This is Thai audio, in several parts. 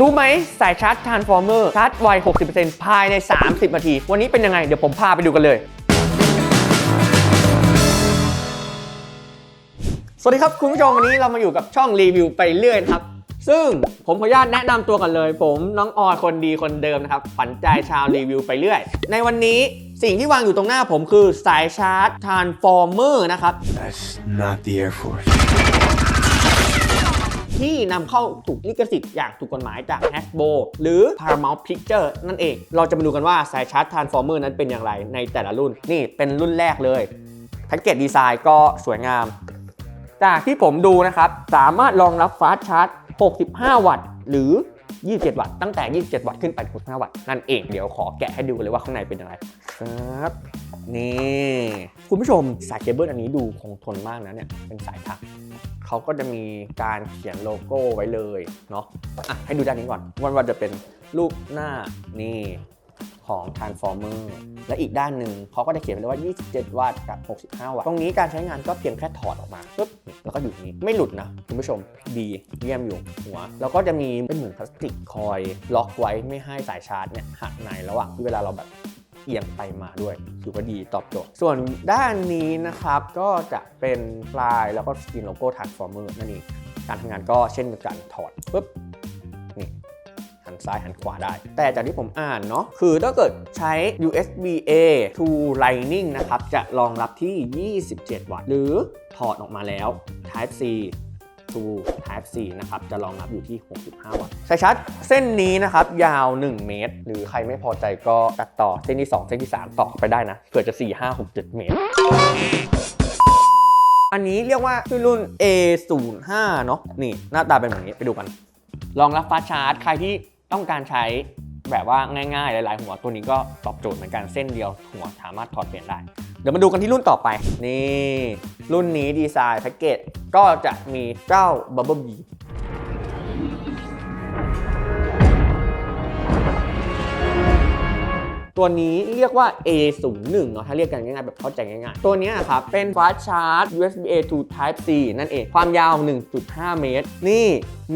รู้ไหมสายชาร์จ Transformer ชาร์จไว 60%ภายใน 30 นาที วันนี้เป็นยังไง เดี๋ยวผมพาไปดูกันเลย สวัสดีครับคุณผู้ชมวันนี้เรามาอยู่กับช่องรีวิวไปเรื่อยนะครับ ซึ่งผมขออนุญาตแนะนำตัวกันเลย ผมน้องออยคนดีคนเดิมนะครับฝันใจชาวรีวิวไปเรื่อย ในวันนี้สิ่งที่วางอยู่ตรงหน้าผมคือสายชาร์จ Transformer นะครับ That's not the Air Force. ที่นำเข้าถูกลิขสิทธิ์อย่างถูกกฎหมายจาก Hasbro หรือ Paramount Picture นั่นเอง เราจะมาดูกันว่าสายชาร์จ Transformer นั้นเป็นอย่างไรในแต่ละรุ่น นี่เป็นรุ่นแรกเลยแพ็กเกจดีไซน์ก็สวยงาม จากที่ผมดูนะครับ สามารถรองรับฟาสชาร์จ 65 วัตต์ หรือ 27 วัตต์ ตั้งแต่ 27 วัตต์ขึ้นไป65วัตต์นั่นเอง เดี๋ยวขอแกะให้ดูกันเลยว่าข้างในเป็นยังไงครับ นี่ คุณผู้ชมสายเคเบิลอันนี้ดูคงทนมากนะเนี่ย เป็นสายถักเขาก็จะมีการเขียนโลโก้ไว้เลยเนาะอะให้ดูด้านนี้ก่อนว่าว่าจะเป็นรูปหน้านี่ของ Transformer และอีกด้านหนึ่งเขาก็จะเขียนไว้เลยว่า 27 วัตต์กับ 65 วัตต์ ตรงนี้การใช้งานก็เพียงแค่ถอดออกมาปุ๊บแล้วก็อยู่นี้ไม่หลุดนะ คุณผู้ชมดีเยี่ยมอยู่หัว แล้วก็จะมีเป็นเหมือนพลาสติกคอยล็อกไว้ไม่ให้สายชาร์จเนี่ยหักในระหว่างที่เวลาเราแบบ เอียงไปมาด้วยถือว่าดีตอบโจทย์ ส่วนด้านนี้นะครับก็จะเป็นปลายแล้วก็สกรีนโลโก้ Transformer นั่นเอง การทำงานก็เช่นกันถอดปุ๊บนี่หันซ้ายหันขวาได้ แต่จากที่ผมอ่านเนาะคือถ้าเกิดใช้ USB A to Lightning นะครับ จะรองรับที่ 27 วัตต์ หรือถอดออกมาแล้ว Type C to Type C นะครับ จะรองรับอยู่ที่ 65 วัตต์สายชาร์จเส้นนี้นะครับ ยาว 1 เมตร หรือใครไม่พอใจก็ตัดต่อเส้นที่ 2 เส้นที่ 3 ต่อไปได้นะเผื่อจะ 4 5 6 7 เมตรอันนี้เรียกว่าชื่อรุ่น A05 เนาะนี่หน้าตาเป็นแบบนี้ไปดูกันรองรับฟ้าชาร์จ ใครที่ต้องการใช้แบบว่าง่ายๆ หลายๆ หัวตัวนี้ก็ตอบโจทย์เหมือนกันเส้นเดียวหัวสามารถถอดเปลี่ยนได้ เดี๋ยวมาดูกันที่รุ่นต่อไป นี่ รุ่นนี้ดีไซน์แพ็กเกจก็จะมีเจ้าบับเบิ้ลบี ตัวนี้เรียกว่า A01 เนาะถ้าเรียกกันง่ายๆ แบบเข้าใจง่ายๆ ตัวนี้ครับเป็น Fast Charge USB A to Type C นั่นเอง ความยาว 1.5 เมตร นี่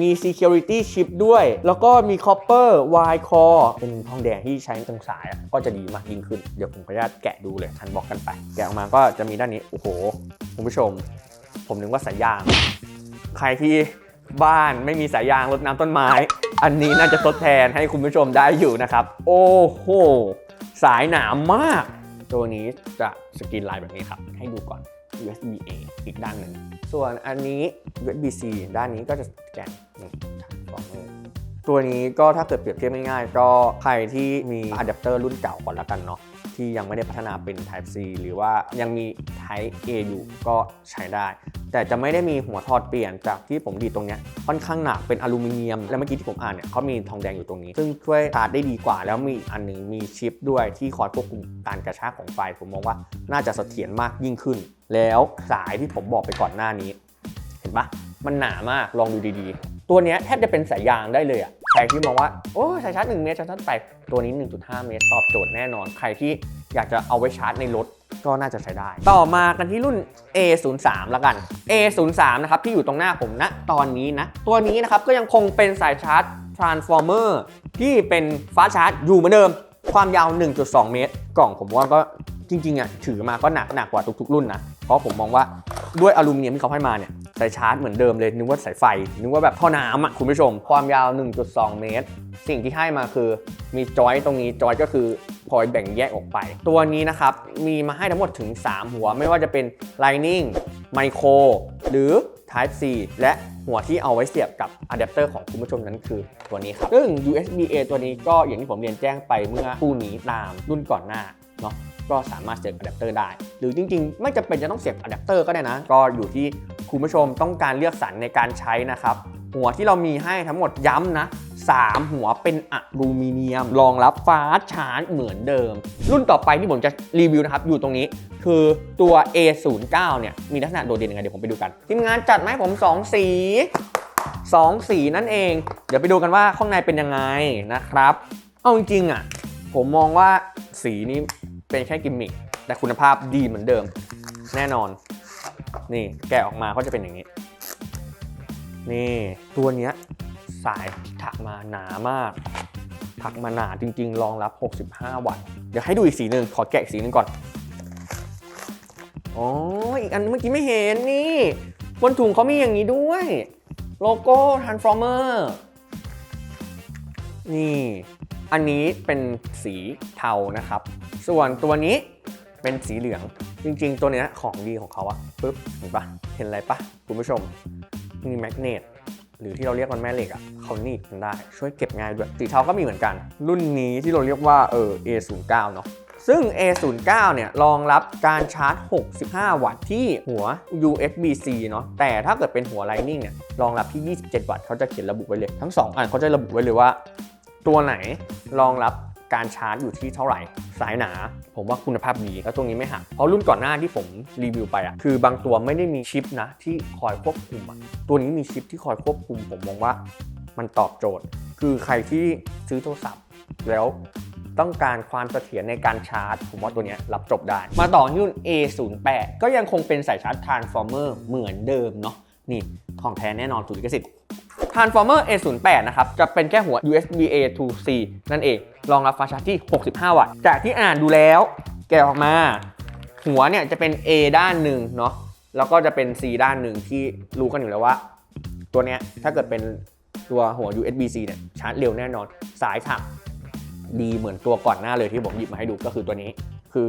มี Security Chip ด้วย แล้วก็มี Copper Wire Core เป็นทองแดงที่ใช้ตรงสาย ก็จะดีมากยิ่งขึ้น เดี๋ยวผมขออนุญาตแกะดูเลยทันบอกกันไป แกะออกมาก็จะมีด้านนี้ โอ้โห คุณผู้ชม ผมนึกว่าสายยาง ใครที่บ้านไม่มีสายยางรดน้ำต้นไม้ อันนี้น่าจะทดแทนให้คุณผู้ชมได้อยู่นะครับ โอ้โห สายหนามมาก ตัวนี้จะสกรีนลายแบบนี้ครับ ให้ดูก่อน USB A อีกด้านหนึ่ง ส่วนอันนี้ USB C ด้านนี้ก็จะสแกนนี่ฟองเลยตัวนี้ก็ถ้าเกิดเปรียบเทียบง่ายๆ ก็ใครที่มีอะแดปเตอร์รุ่นเก่าก่อนละกันเนาะ ที่ยังไม่ได้พัฒนาเป็น Type C หรือว่ายังมี Type A อยู่ก็ใช้ได้ แต่จะไม่ได้มีหัวถอดเปลี่ยนจากที่ผมดีตรงนี้ค่อนข้างหนักเป็นอลูมิเนียม และเมื่อกี้ที่ผมอ่านเนี่ยเขามีทองแดงอยู่ตรงนี้ ซึ่งช่วยชาร์จได้ดีกว่า แล้วมีอันหนึ่งมีชิปด้วยที่คอยควบคุมการกระชากของไฟ ผมมองว่าน่าจะเสถียรมากยิ่งขึ้น แล้วสายที่ผมบอกไปก่อนหน้านี้ เห็นปะมันหนามากลองดูดีๆ ตัวนี้แทบจะเป็นสายยางได้เลยอะ รที่มองว่าโอ้สายชาร์จ1เมตรชาร์จไปตัวนี้ 1.5 เมตรตอบโจทย์แน่นอน ใครที่อยากจะเอาไว้ชาร์จในรถก็น่าจะใช้ได้ ต่อมากันที่รุ่น A03 ล้วกัน A03 นะครับที่อยู่ตรงหน้าผมนะตอนนี้นะ ตัวนี้นะครับก็ยังคงเป็นสายชาร์จ Transformer ที่เป็นฟ้าชาร์จอยู่เหมือนเดิม ความยาว 1.2 เมตร กล่องผมว่าก็จริงๆอะถือมาก็หนักหนักกว่าทุกๆ รุ่นนะ เพราะผมมองว่าด้วยอลูมิเนียมที่เขาให้มาเนี่ยสายชาร์จเหมือนเดิมเลยนึกว่าสายไฟ นึกว่าแบบท่อน้ำอะคุณผู้ชม ความยาว 1.2 เมตร สิ่งที่ให้มาคือมีจอยตรงนี้จอยก็คือคอยแบ่งแยกออกไป ตัวนี้นะครับ มีมาให้ทั้งหมดถึง 3 หัว ไม่ว่าจะเป็น Lightning Micro หรือ Type C และหัวที่เอาไว้เสียบกับอะแดปเตอร์ของคุณผู้ชมนั้นคือตัวนี้ครับซึ่ง USB A ตัวนี้ก็อย่างที่ผมเรียนแจ้งไปเมื่อคู่นี้ตามรุ่นก่อนหน้าเนาะ ก็สามารถเสียบอะแดปเตอร์ได้ หรือจริงๆ ไม่จำเป็นจะต้องเสียบอะแดปเตอร์ก็ได้นะ ก็อยู่ที่คุณผู้ชมต้องการเลือกสรรในการใช้นะครับ หัวที่เรามีให้ทั้งหมดย้ำนะ 3 หัวเป็นอะลูมิเนียม รองรับฟ้าชาร์จเหมือนเดิม รุ่นต่อไปที่ผมจะรีวิวนะครับ อยู่ตรงนี้คือตัว A09 เนี่ยมีลักษณะโดดเด่นยังไงเดี๋ยวผมไปดูกันทีมงานจัดมาให้ผม 2 สี2สีนั่นเอง เดี๋ยวไปดูกันว่าข้างในเป็นยังไงนะครับ เอาจริงๆอะ ผมมองว่าสีนี้ เป็นแค่กิมมิคแต่คุณภาพดีเหมือนเดิม แน่นอน นี่แกะออกมาก็จะเป็นอย่างนี้ นี่ตัวเนี้ยสายถักมาหนามาก ถักมาหนาจริง ๆ รองรับ 65 วัตต์เดี๋ยวให้ดูอีกสีหนึ่งขอแกะอีกสีหนึ่งก่อนอ๋ออีกอันเมื่อกี้ไม่เห็นนี่ บนถุงเขามีอย่างนี้ด้วย โลโก้ Transformer นี่ อันนี้เป็นสีเทานะครับ ส่วนตัวนี้เป็นสีเหลือง จริงๆ ตัวเนี้ยของดีของเขาอะปึ๊บเห็นปะเห็นอะไรปะคุณผู้ชมมีแมกเนตหรือที่เราเรียกมันแม่เหล็กอะเขาหนีบกันได้ ช่วยเก็บง่ายด้วยสีเทาก็มีเหมือนกัน รุ่นนี้ที่เราเรียกว่าเออ A09 เนาะซึ่ง A09 เนี่ยรองรับการชาร์จ 65 วัตต์ที่หัว USB-C เนาะ แต่ถ้าเกิดเป็นหัว Lightning เนี่ยรองรับที่ 27 วัตต์เขาจะเขียนระบุไว้เลย ทั้ง 2 อันเขาจะระบุไว้เลยว่า ตัวไหนรองรับการชาร์จอยู่ที่เท่าไหร่ สายหนา ผมว่าคุณภาพดีแล้วตรงนี้ไม่หัก เพราะรุ่นก่อนหน้าที่ผมรีวิวไปอะคือบางตัวไม่ได้มีชิปนะ ที่คอยควบคุมอะตัวนี้มีชิปที่คอยควบคุม ผมมองว่ามันตอบโจทย์ คือใครที่ซื้อโทรศัพท์ แล้วต้องการความเสถียรในการชาร์จ ผมว่าตัวนี้รับจบได้ มาต่อที่รุ่น A08 ก็ยังคงเป็นสายชาร์จ Transformer เหมือนเดิมเนาะนี่ของแท้แน่นอนถูกลิขสิทธิ์ Transformer A08 นะครับจะเป็นแค่หัว USB A to C นั่นเอง รองรับฟาชาร์จที่ 65 วัตต์ จากที่อ่านดูแล้ว แกะออกมา หัวเนี่ยจะเป็น A ด้านหนึ่งเนาะแล้วก็จะเป็น C ด้านหนึ่งที่รู้กันอยู่แล้วว่า ตัวเนี้ยถ้าเกิดเป็นตัวหัว USB C เนี่ยชาร์จเร็วแน่นอน สายถักดีเหมือนตัวก่อนหน้าเลยที่ผมหยิบมาให้ดูก็คือตัวนี้ คือ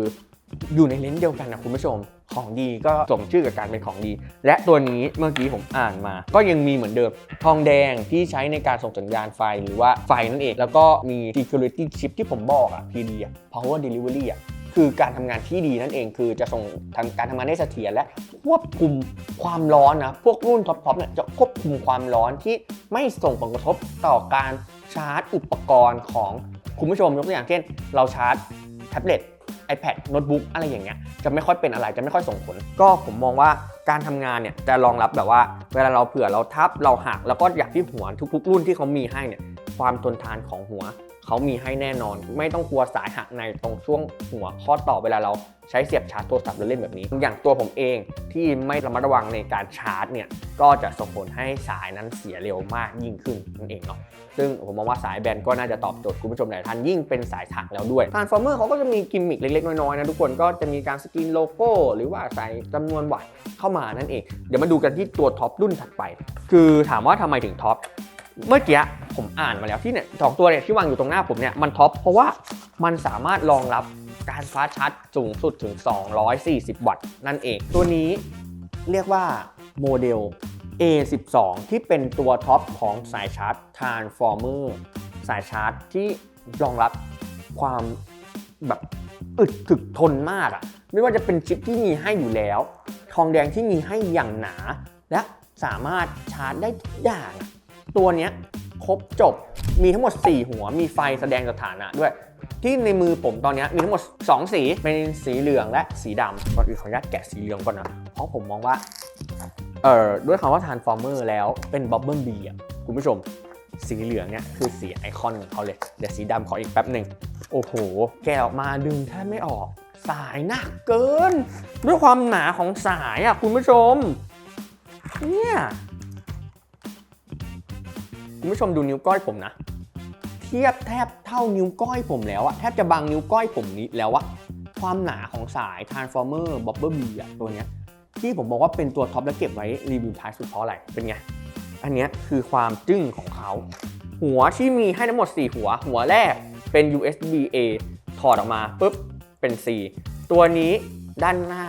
อยู่ในเลนส์เดียวกันนะคุณผู้ชม ของดีก็สมชื่อกับการเป็นของดี และตัวนี้เมื่อกี้ผมอ่านมา ก็ยังมีเหมือนเดิม ทองแดงที่ใช้ในการส่งสัญญาณไฟหรือว่าไฟนั่นเอง แล้วก็มี security chip ที่ผมบอกอะ PD อะ power delivery อะคือการทำงานที่ดีนั่นเองคือจะส่งทางการทำงานได้เสถียรและควบคุมความร้อนนะพวกรุ่นท็อปๆเนี่ยจะควบคุมความร้อนที่ไม่ส่งผลกระทบต่อการชาร์จอุปกรณ์ของคุณผู้ชมยกตัวอย่างเช่น เราชาร์จแท็บเล็ต iPad โน้ตบุ๊กอะไรอย่างเงี้ยจะไม่ค่อยเป็นอะไรจะไม่ค่อยส่งผล ก็ผมมองว่าการทำงานเนี่ยจะรองรับแบบว่า เวลาเราเผื่อเราทับเราหักแล้วก็อยากที่หัวทุกๆรุ่นที่เขามีให้เนี่ยความทนทานของหัว เขามีให้แน่นอน ไม่ต้องกลัวสายหักในตรงช่วงหัวข้อต่อเวลาเราใช้เสียบชาร์จโทรศัพท์แล้วเล่นแบบนี้ อย่างตัวผมเองที่ไม่ระมัดระวังในการชาร์จเนี่ยก็จะส่งผลให้สายนั้นเสียเร็วมากยิ่งขึ้นนั่นเองเนาะซึ่งผมมองว่าสายแบนก็น่าจะตอบโจทย์คุณผู้ชมหลายท่านยิ่งเป็นสายถักแล้วด้วย Transformer เขาก็จะมีกิมมิคเล็กๆ น้อยๆนะทุกคนก็จะมีการสกรีนโลโก้ หรือว่าใส่จำนวนวัตต์เข้ามานั่นเอง เดี๋ยวมาดูกันที่ตัวท็อปรุ่นถัดไป คือถามว่าทำไมถึงท็อปเมื่อกี้ ผมอ่านมาแล้วที่เนี่ยสองตัวเนี่ยที่วางอยู่ตรงหน้าผมเนี่ยมันท็อปเพราะว่ามันสามารถรองรับการฟาชาร์จสูงสุดถึง 240 วัตต์นั่นเอง ตัวนี้เรียกว่าโมเดล A12 ที่เป็นตัวท็อปของสายชาร์จ Transformer สายชาร์จที่รองรับความแบบอึดถึกทนมากอะไม่ว่าจะเป็นชิปที่มีให้อยู่แล้ว ทองแดงที่มีให้อย่างหนา และสามารถชาร์จได้ทุกอย่าง ตัวเนี้ย ครบจบ มีทั้งหมด 4 หัว มีไฟแสดงสถานะด้วย ที่ในมือผมตอนนี้มีทั้งหมด 2 สีเป็นสีเหลืองและสีดำก่อนอื่นขออนุญาตแกะสีเหลืองก่อนนะ เพราะผมมองว่า เอ่อ ด้วยคำว่า Transformer แล้วเป็น Bubble Bee อะคุณผู้ชม สีเหลืองเนี่ยคือสีไอคอนของเขาเลย เดี๋ยวสีดำขออีกแป๊บหนึ่ง โอ้โห แกะออกมาดึงแทบไม่ออก สายหนักเกิน ด้วยความหนาของสายอะคุณผู้ชม เนี่ย คุณผู้ชมดูนิ้วก้อยผมนะ เทียบแทบเท่านิ้วก้อยผมแล้วอะแทบจะบังนิ้วก้อยผมนี้แล้วอะความหนาของสาย Transformer Bubble B อะตัวเนี้ยที่ผมบอกว่าเป็นตัวท็อปและเก็บไว้รีวิวท้ายสุดเพราะอะไรเป็นไงอันเนี้ยคือความจึ้งของเขา หัวที่มีให้ทั้งหมด 4 หัว หัวแรกเป็น USB A ถอดออกมาปุ๊บเป็น C ตัวนี้ด้านหน้า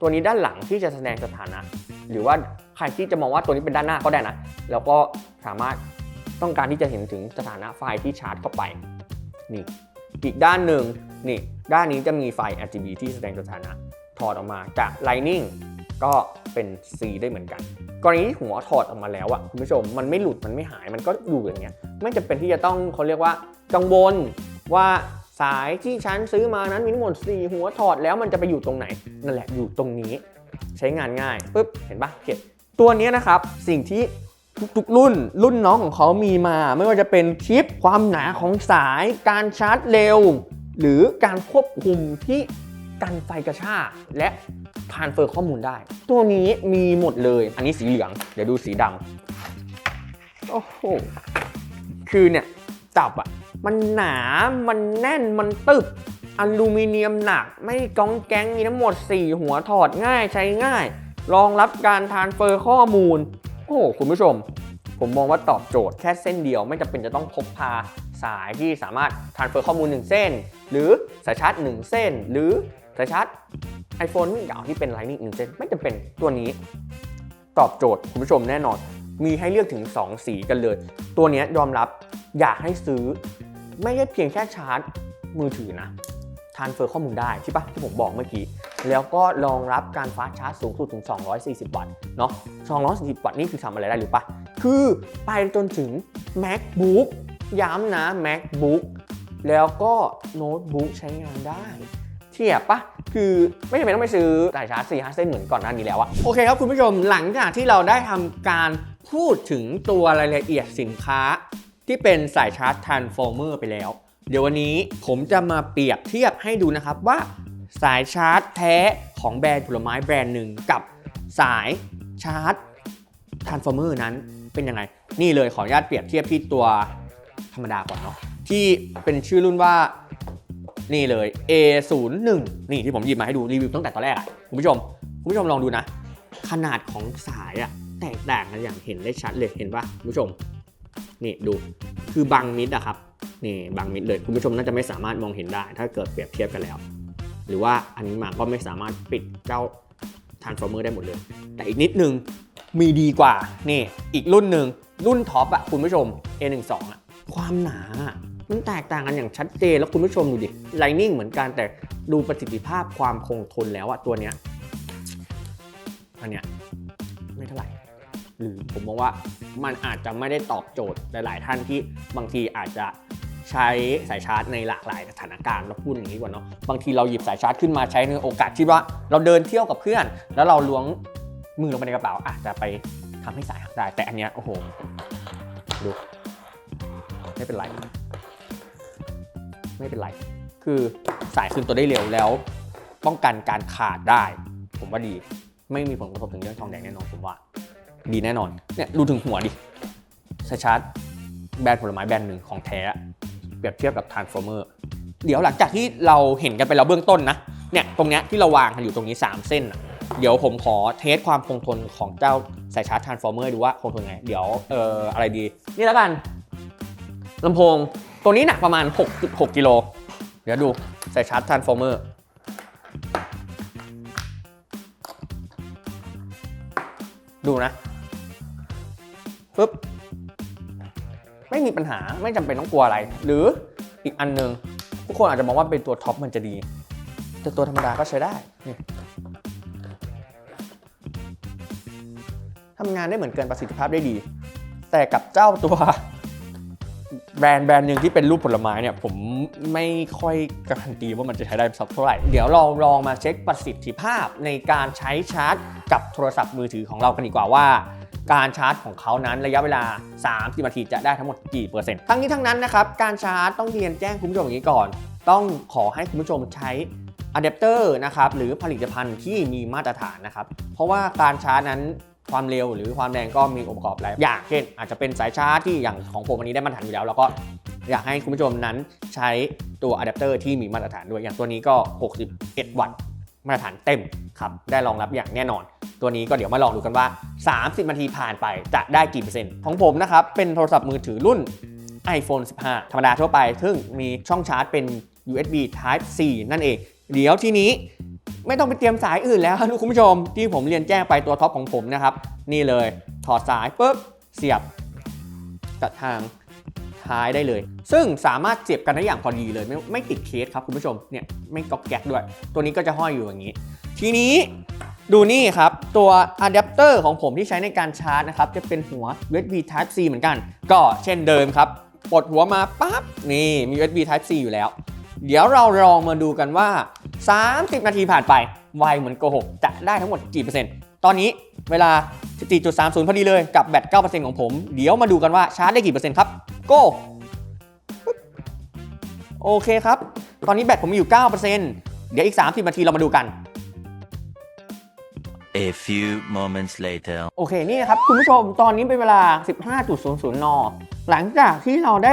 ตัวนี้ด้านหลังที่จะแสดงสถานะ หรือว่า ใครที่จะมองว่าตัวนี้เป็นด้านหน้าก็ได้นะ แล้วก็สามารถต้องการที่จะเห็นถึงสถานะไฟที่ชาร์จเข้าไป นี่ อีกด้านหนึ่งนี่ ด้านนี้จะมีไฟ RGB ที่แสดงสถานะ ถอดออกมาจาก Lightning ก็เป็น C ได้เหมือนกัน กรณีที่หัวถอดออกมาแล้วอะคุณผู้ชม มันไม่หลุด มันไม่หาย มันก็อยู่อย่างเงี้ย ไม่จำเป็นที่จะต้องเขาเรียกว่ากังวลว่าสายที่ฉันซื้อมานั้นมีทั้งหมด4หัวถอดแล้วมันจะไปอยู่ตรงไหน นั่นแหละอยู่ตรงนี้ ใช้งานง่ายปุ๊บ เห็นปะเก็บ ตัวนี้นะครับสิ่งที่ทุกๆรุ่น รุ่นน้องของเขามีมา ไม่ว่าจะเป็นชิปความหนาของสาย การชาร์จเร็ว หรือการควบคุมที่กันไฟกระชากและทานเฟอร์ข้อมูลได้ ตัวนี้มีหมดเลย อันนี้สีเหลือง เดี๋ยวดูสีดำโอ้โหคือเนี่ยจับอะมันหนา มันแน่นมันตึบอลูมิเนียมหนัก ไม่ก้องแก๊งมีทั้งหมด 4 หัวถอดง่ายใช้ง่าย รองรับการทานเฟอร์ข้อมูล โอ้โหคุณผู้ชม ผมมองว่าตอบโจทย์แค่เส้นเดียว ไม่จำเป็นจะต้องพกพาสายที่สามารถทานเฟอร์ข้อมูล 1 เส้น หรือสายชาร์จ 1 เส้น หรือสายชาร์จ iPhone อย่างที่เป็น Lightning 1เส้นไม่จำเป็นตัวนี้ ตอบโจทย์คุณผู้ชมแน่นอน มีให้เลือกถึง 2 สีกันเลย ตัวนี้ยยอมรับอยากให้ซื้อ ไม่ใช่เพียงแค่ชาร์จมือถือนะ ทานเฟอร์ข้อมูลได้ใช่ปะที่ผมบอกเมื่อกี้ แล้วก็รองรับการฟาสชาร์จสูงสุดถึง 240 วัตต์เนาะ240 วัตต์นี่คือทำอะไรได้หรือปะคือไปจนถึง MacBook ย้ำนะ MacBook แล้วก็โน้ตบุ๊กใช้งานได้เทียบปะคือไม่จำเป็นต้องไปซื้อสายชาร์จ4 5เส้นเหมือนก่อนหน้านี้แล้วอะโอเคครับคุณผู้ชมหลังจากที่เราได้ทำการพูดถึงตัวรายละเอียดสินค้า ที่เป็นสายชาร์จ Transformer ไปแล้ว เดี๋ยววันนี้ผมจะมาเปรียบเทียบให้ดูนะครับว่า สายชาร์จแท้ของแบรนด์ผลไม้แบรนด์หนึ่งกับสายชาร์จ Transformer นั้นเป็นยังไง นี่เลยขออนุญาตเปรียบเทียบที่ตัวธรรมดาก่อนเนาะที่เป็นชื่อรุ่นว่านี่เลย A01 นี่ที่ผมหยิบมาให้ดูรีวิวตั้งแต่ตอนแรกอะคุณผู้ชมคุณผู้ชมลองดูนะ ขนาดของสายอะแตกต่างกันอย่างเห็นได้ชัดเลยเห็นปะคุณผู้ชม นี่ดูคือบังมิดอะครับ นี่บังมิดเลย คุณผู้ชมน่าจะไม่สามารถมองเห็นได้ ถ้าเกิดเปรียบเทียบกันแล้ว หรือว่าอันนี้มาก็ไม่สามารถปิดเจ้า Transformer ได้หมดเลย แต่อีกนิดนึงมีดีกว่านี่อีกรุ่นหนึ่งรุ่นท็อปอะคุณผู้ชม A12 อะความหนาอะมันแตกต่างกันอย่างชัดเจนแล้วคุณผู้ชมดูดิ Lightning เหมือนกันแต่ดูประสิทธิภาพความคงทนแล้วอะตัวเนี้ยอันเนี้ยไม่เท่าไหร่หรือผมมองว่ามันอาจจะไม่ได้ตอบโจทย์หลาย ๆ ท่านที่บางทีอาจจะ ใช้สายชาร์จในหลากหลายสถานการณ์เราพูดอย่างนี้กว่าเนาะบางทีเราหยิบสายชาร์จขึ้นมาใช้ในโอกาสที่ว่าเราเดินเที่ยวกับเพื่อน แล้วเราล้วงมือลงไปในกระเป๋าอาจจะไปทำให้สายหักได้ แต่อันเนี้ยโอ้โหดูไม่เป็นไร ไม่เป็นไร คือสายคืนตัวได้เร็วแล้ว ป้องกันการขาดได้ ผมว่าดี ไม่มีผลกระทบถึงเรื่องทองแดงแน่นอนผมว่า ดีแน่นอนเนี่ยดูถึงหัวดิสายชาร์จแบรนด์ผลไม้แบรนด์หนึ่งของแท้ รียบเทียบกับ Transformer เดี๋ยวหลังจากที่เราเห็นกันไปแล้วเบื้องต้นนะ เนี่ยตรงเนี้ยที่เราวางกันอยู่ตรงนี้ 3 เส้นน่ะเดี๋ยวผมขอเทสความคงทนของเจ้าสายชาร์จ Transformer ดูว่าคงทนไง เดี๋ยวเอ่ออะไรดี นี่แล้วกันลำโพงตัวนี้หนักประมาณ 6.6 กิโล เดี๋ยวดูสายชาร์จ Transformer ดูนะปึ๊บ ไม่มีปัญหาไม่จำเป็นต้องกลัวอะไร หรืออีกอันหนึงทุกคนอาจจะมองว่าเป็นตัวท็อปมันจะดี แต่ตัวธรรมดาก็ใช้ได้นี่ทำงานได้เหมือนเกินประสิทธิภาพได้ดี แต่กับเจ้าตัวแบรนด์แบรนด์หนึ่งที่เป็นรูปผลไม้เนี่ยผมไม่ค่อยการันตีว่ามันจะใช้ได้สักเท่าไหร่ เดี๋ยวเราลองมาเช็คประสิทธิภาพในการใช้ชาร์จกับโทรศัพท์มือถือของเรากันดีกว่าว่า การชาร์จของเขานั้นระยะเวลา 30นาทีจะได้ทั้งหมดกี่เปอร์เซ็นต์ ทั้งนี้ทั้งนั้นนะครับ การชาร์จต้องเรียนแจ้งคุณผู้ชมอย่างนี้ก่อน ต้องขอให้คุณผู้ชมใช้อะแดปเตอร์นะครับหรือผลิตภัณฑ์ที่มีมาตรฐานนะครับ เพราะว่าการชาร์จนั้นความเร็วหรือความแรงก็มีองค์ประกอบหลายอย่างเช่น อาจจะเป็นสายชาร์จที่อย่างของผมอันนี้ได้มาตรฐานอยู่แล้ว แล้วก็อยากให้คุณผู้ชมนั้นใช้ตัวอะแดปเตอร์ที่มีมาตรฐานด้วยอย่างตัวนี้ก็ 61 วัตต์ มาตรฐานเต็มครับได้รองรับอย่างแน่นอน ตัวนี้ก็เดี๋ยวมาลองดูกันว่า 30 นาทีผ่านไปจะได้กี่เปอร์เซ็นต์ของผมนะครับเป็นโทรศัพท์มือถือรุ่น iPhone 15 ธรรมดาทั่วไป ซึ่งมีช่องชาร์จเป็น USB Type C นั่นเอง เดี๋ยวทีนี้ไม่ต้องไปเตรียมสายอื่นแล้วครับคุณผู้ชม ที่ผมเรียนแจ้งไปตัวท็อปของผมนะครับ นี่เลยถอดสายปุ๊บเสียบกับทาง ท้ายได้เลย ซึ่งสามารถเสียบกันได้อย่างพอดีเลย ไม่ไม่ติดเคสครับคุณผู้ชมเนี่ยไม่กอกแก๊กด้วย ตัวนี้ก็จะห้อยอยู่อย่างนี้ ทีนี้ดูนี่ครับ ตัวอะแดปเตอร์ของผมที่ใช้ในการชาร์จนะครับ จะเป็นหัว USB Type C เหมือนกัน ก็เช่นเดิมครับปลดหัวมาปั๊บนี่มี USB Type C อยู่แล้ว เดี๋ยวเราลองมาดูกันว่า 30 นาทีผ่านไปไวเหมือนโกหกจะได้ทั้งหมดกี่เปอร์เซ็นต์ตอนนี้เวลา 14.30 พอดีเลยกับแบต 9%ของผม เดี๋ยวมาดูกันว่าชาร์จได้กี่เปอร์เซ็นต์ครับ โก้ปึ๊บโอเคครับ ตอนนี้แบตผมมีอยู่ 9%เดี๋ยวอีก 30 นาทีเรามาดูกัน A few moments later. โอเค นี่นะครับ คุณผู้ชมตอนนี้เป็นเวลา 15.00 น หลังจากที่เราได้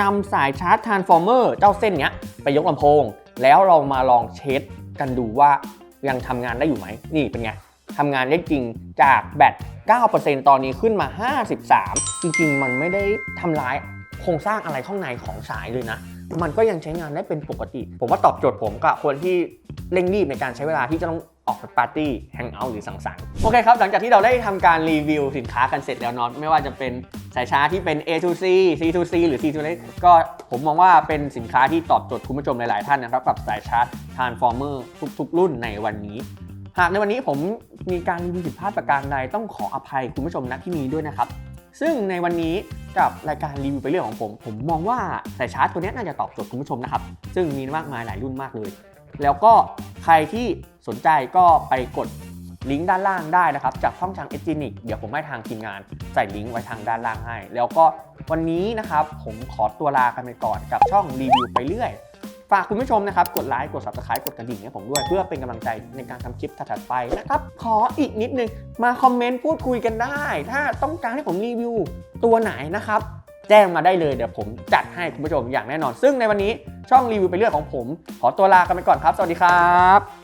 นำสายชาร์จ Transformer เจ้าเส้นเนี้ย ไปยกลำโพง แล้วเรามาลองเช็คกันดูว่ายังทำงานได้อยู่ไหม นี่เป็นไง ทำงานได้จริงจากแบต 9%ตอนนี้ขึ้นมา 53 จริงๆ มันไม่ได้ทำร้ายโครงสร้างอะไรข้างในของสายเลยนะ มันก็ยังใช้งานได้เป็นปกติ ผมว่าตอบโจทย์ผมกับคนที่เร่งรีบในการใช้เวลาที่จะต้องออกไปปาร์ตี้แฮงเอาท์หรือสังสรรค์โอเคครับ หลังจากที่เราได้ทำการรีวิวสินค้ากันเสร็จแล้วเนอะไม่ว่าจะเป็นสายชาร์จที่เป็น A to C C to C หรือ C to C ก็ผมมองว่าเป็นสินค้าที่ตอบโจทย์คุณผู้ชมหลาย ๆ ท่านนะครับ กับสายชาร์จ Transformer ทุก ๆ รุ่นในวันนี้ หากในวันนี้ผมมีการรีวิวผิดพลาดประการใดต้องขออภัยคุณผู้ชมณที่นี้ด้วยนะครับ ซึ่งในวันนี้กับรายการรีวิวไปเรื่องของผม ผมมองว่าสายชาร์จตัวนี้น่าจะตอบโจทย์คุณผู้ชมนะครับ ซึ่งมีมากมายหลายรุ่นมากเลย แล้วก็ใครที่สนใจก็ไปกดลิงก์ด้านล่างได้นะครับ จากช่องทางเอจินิกเดี๋ยวผมให้ทางทีมงานใส่ลิงก์ไว้ทางด้านล่างให้ แล้วก็วันนี้นะครับผมขอตัวลากันไปก่อนกับช่องรีวิวไปเรื่อย ฝากคุณผู้ชมนะครับ กดไลค์กด subscribe กดกระดิ่งให้ผมด้วย เพื่อเป็นกำลังใจในการทำคลิปถัดๆไปนะครับ ขออีกนิดนึง มาคอมเมนต์พูดคุยกันได้ ถ้าต้องการให้ผมรีวิวตัวไหนนะครับ แจ้งมาได้เลยเดี๋ยวผมจัดให้คุณผู้ชมอย่างแน่นอน ซึ่งในวันนี้ช่องรีวิวไปเรื่อยของผม ขอตัวลากันไปก่อนครับ สวัสดีครับ